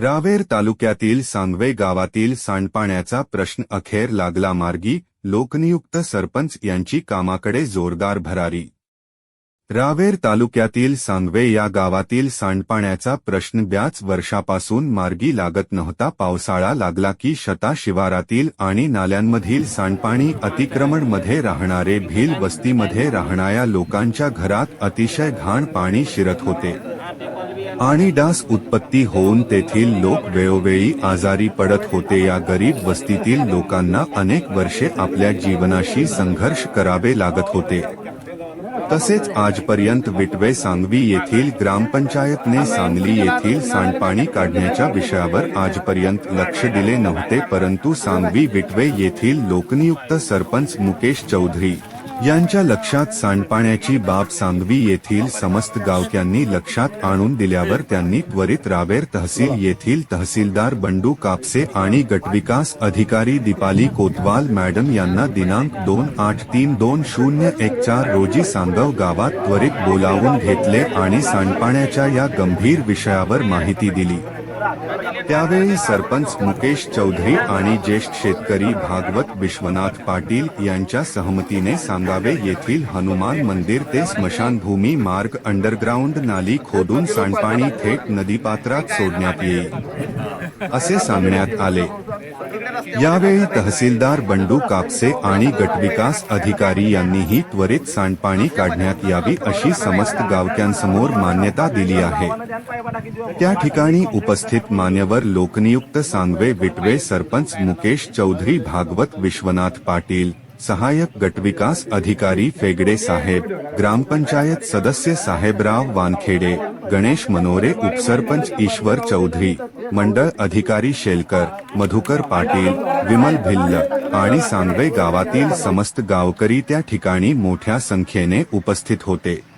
रावेर तालुक्यातील सांगवे गावातील सांडपाण्याचा प्रश्न अखेर लागला मार्गी लोकनियुक्त सरपंच यांची कामाकडे जोरदार भरारी. रावेर तालुक्यातील सांगवे या गावातील सांडपाण्याचा प्रश्न ब्याच वर्षापासून मार्गी लागत नव्हता पावसाळा लागला की शता शिवारातील आणि नाल्यांमधील सांडपाणी अतिक्रमणमध्ये राहणारे भील वस्तीमध्ये राहणाऱ्या लोकांच्या घरात अतिशय घाण पाणी शिरत होते. आणि डास उत्पत्ती होऊन तेथील लोक वेळोवेळी आजारी पडत होते. या गरीब वस्तीतील लोकांना अनेक वर्षे आपल्या जीवनाशी संघर्ष करावे लागत होते. तसेच आजपर्यंत विटवे सांगवी येथील ग्रामपंचायतने सांगली येथील सांडपाणी काढण्याच्या विषयावर आजपर्यंत लक्ष दिले नव्हते. परंतु सांगवी विटवे येथील लोकनियुक्त सरपंच मुकेश चौधरी यांच्या लक्षात सांडपाण्याची बाब सांगवी येथील समस्त गावक्यांनी लक्षात आणून दिल्यावर त्यांनी त्वरित रावेर तहसील येथील तहसीलदार बंडू कापसे आणि गटविकास अधिकारी दीपाली कोतवाल मॅडम यांना दिनांक दोन आठ तीन दोन शून्य एक चार रोजी सांगव गावात त्वरित बोलावून घेतले आणि सांडपाण्याच्या या गंभीर विषयावर माहिती दिली. त्यावेळी सरपंच मुकेश चौधरी आणि ज्येष्ठ शेतकरी भागवत विश्वनाथ पाटील यांच्या सहमतीने सांगावे येथील हनुमान मंदिर ते स्मशानभूमी मार्ग अंडरग्राउंड नाली खोदून सांडपाणी थेट नदीपात्रात सोडण्यात येईल असे सांगण्यात आले. यावेळी तहसीलदार बंडू कापसे आणि गटविकास अधिकारी यांनीही त्वरित सांडपाणी काढण्यात यावी अशी समस्त गावक्यांसमोर मान्यता दिली आहे. त्या ठिकाणी उपस्थित मान्यवर लोकनियुक्त सांगवे विटवे सरपंच मुकेश चौधरी भागवत विश्वनाथ पाटील सहायक गटविकास अधिकारी फेगडे साहेब ग्रामपंचायत सदस्य साहेबराव वानखेडे गणेश मनोरे उपसरपंच ईश्वर चौधरी मंडळ अधिकारी शेलकर मधुकर पाटील विमल भिल्ल आणि सांगवे गावातील समस्त गावकरी त्या ठिकाणी मोठ्या संख्येने उपस्थित होते.